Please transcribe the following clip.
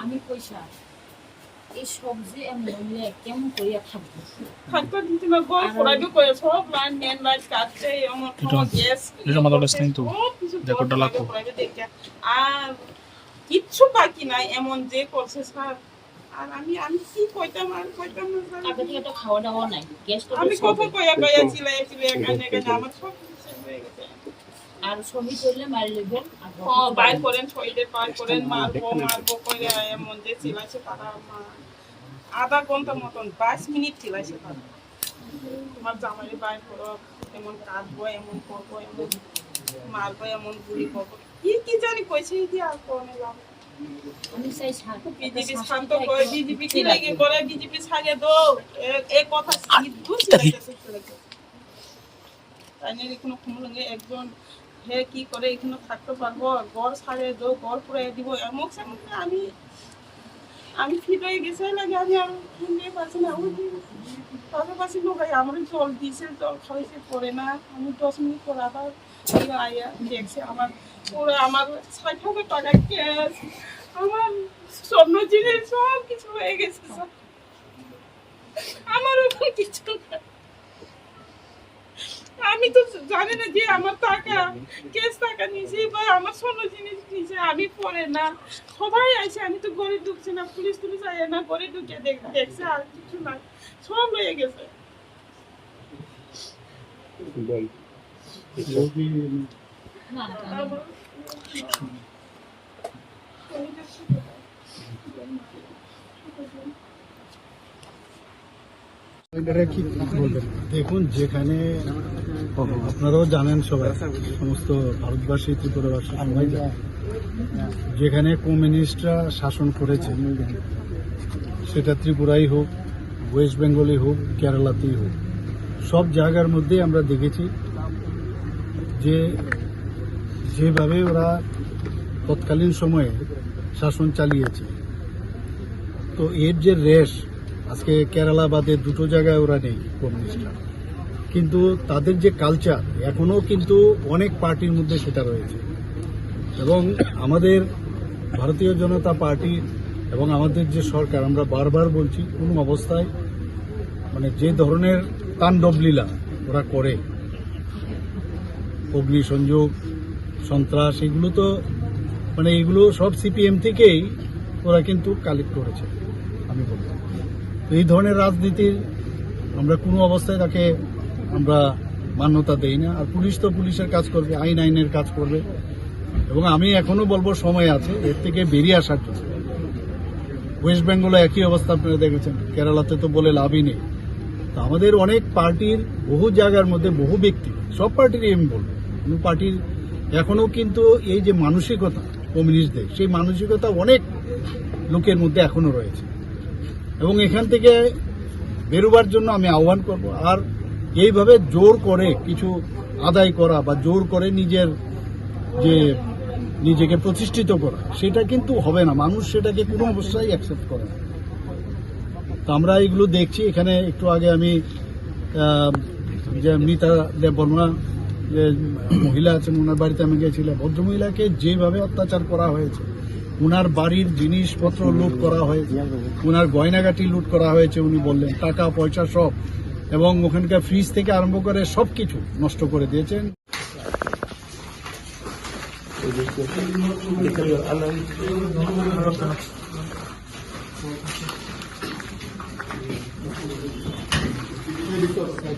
আমি পয়সা। এই সবজি আমি নইলে কেমন করিয়া খাব? থাকতে দিতে না গল পড়াইবে কয়ে সব লাইন মেন লাইন কাটছে আমার এটা- গ্যাস এটা আমাদের কাছে কিন্তু রেকর্ডটা লাগবো। আর কিচ্ছু বাকি নাই এমন যে করছে স্যার। আর আমি আমি কি কইতাম আর কইতাম না আগে থেকে তো খাওয়া দাওয়া নাই গ্যাস তো আমি কত কইয়া কইয়া চিলাই চিলাই এখানে এখানে আমার সব আর সবই করলে মারি লেবেন ও বাইর করেন শরীরে বাইর করেন মারবো মারবো করে এমন যে চিলাইছে তারা আধা ঘণ্টা মতন বাইশ মিনিট চিলাইছে তারা। তোমার জামাই বাইর করো এমন কাটবো এমন করব এমন মারবো এমন গুলি করব। কি কি জানি কইছে কি আর কোনে লাভ বিজেপি বিজেপি ছাড়িয়ে দো এ- কথা সিদ্ধু চিলাইতেছে তাই নিয়ে কোনো একজন হে, কি করে এখানে থাকতে পারব? গড় ছাড়ে দো গড় পুরাই দিব। সেমক আমি আমি ফিট হয়ে গেছে লাগে আমি আর শুনতে পারছি না? ওই পাশাপাশি আই আমার জল দিয়েছে, জল খাওয়াইছে পরে না। আমি দশ মিনিট পর আবার আয়া দেখছে, আমার পুরো আমার ষাট হাজার টাকা ক্যাশ আমার স্বর্ণ জিনিস সব কিছু হয়ে গেছে, সব। আমার উপর কিছু না। আমি তো জানি না যে আমার টাকা কেস টাকা নিয়েছে বা আমার স্বর্ণ জিনিস নিয়েছে, আমি পরে না। সবাই আছে আমি তো গড়ে ঢুকছি না, পুলিশ টুলিশ আয় না গড়ে ঢুকে দেখ- দেখছে আর কিছু না সব হয়ে গেছে। দেখুন, যেখানে আপনারাও জানেন সবাই, সমস্ত ভারতবাসী, ত্রিপুরাবাসী, সবাই যেখানে কমিউনিস্টরা শাসন করেছে, সেটা ত্রিপুরাই হোক, ওয়েস্ট বেঙ্গলই হোক, কেরালাতেই হোক। সব জায়গার মধ্যে আমরা দেখেছি যে যেভাবে ওরা তৎকালীন সময়ে শাসন চালিয়েছে। তো এর যে রেশ, আজকে কেরালা বাদে দুটো জায়গায় ওরা নেই কমিউনিস্টরা। কিন্তু তাদের যে কালচার এখনও কিন্তু অনেক পার্টির মধ্যে সেটা রয়েছে। এবং আমাদের ভারতীয় জনতা পার্টি এবং আমাদের যে সরকার, আমরা বারবার বলছি, কোন অবস্থায় মানে যে ধরনের তাণ্ডব লীলা ওরা করে অগ্নিসংযোগ সন্ত্রাস, এগুলো তো মানে এগুলো সব সিপিএম থেকেই ওরা কিন্তু কালেক্ট করেছে, আমি বলব এই ধরনের রাজনীতির আমরা কোনো অবস্থায় তাকে আমরা মান্যতা দেই না। আর পুলিশ তো পুলিশের কাজ করবে, আইন আইনের কাজ করবে। এবং আমি এখনও বলব, সময় আছে, এর থেকে বেরিয়ে আসার জন্য। ওয়েস্ট বেঙ্গলে একই অবস্থা আপনারা দেখেছেন, কেরালাতে তো বলে লাভই নেই। তো আমাদের অনেক পার্টির বহু জায়গার মধ্যে বহু ব্যক্তি, সব পার্টিরই আমি বলব পার্টির এখনও কিন্তু এই যে মানসিকতা কমিউনিস্টদের, সেই মানসিকতা অনেক লোকের মধ্যে এখনও রয়েছে। এবং এখান থেকে বেরোবার জন্য আমি আহ্বান করব। আর এইভাবে জোর করে কিছু আদায় করা বা জোর করে নিজের যে নিজেকে প্রতিষ্ঠিত করা, সেটা কিন্তু হবে না। মানুষ সেটাকে কোনো অবস্থায় অ্যাকসেপ্ট করে না। তো আমরা এগুলো দেখছি। এখানে একটু আগে আমি যে মিতা দেব বর্মা যে মহিলা আছেন ওনার বাড়িতে আমি গেছিলাম ভদ্রমহিলাকে যেভাবে অত্যাচার করা হয়েছে, ওনার বাড়ির জিনিসপত্র লুট করা হয়েছে, ওনার গয়নাগাটি লুট করা হয়েছে, উনি বললেন, টাকা, পয়সা সব এবং ওখানকার ফ্রিজ থেকে আরম্ভ করে সবকিছু নষ্ট করে দিয়েছেন। পারছেন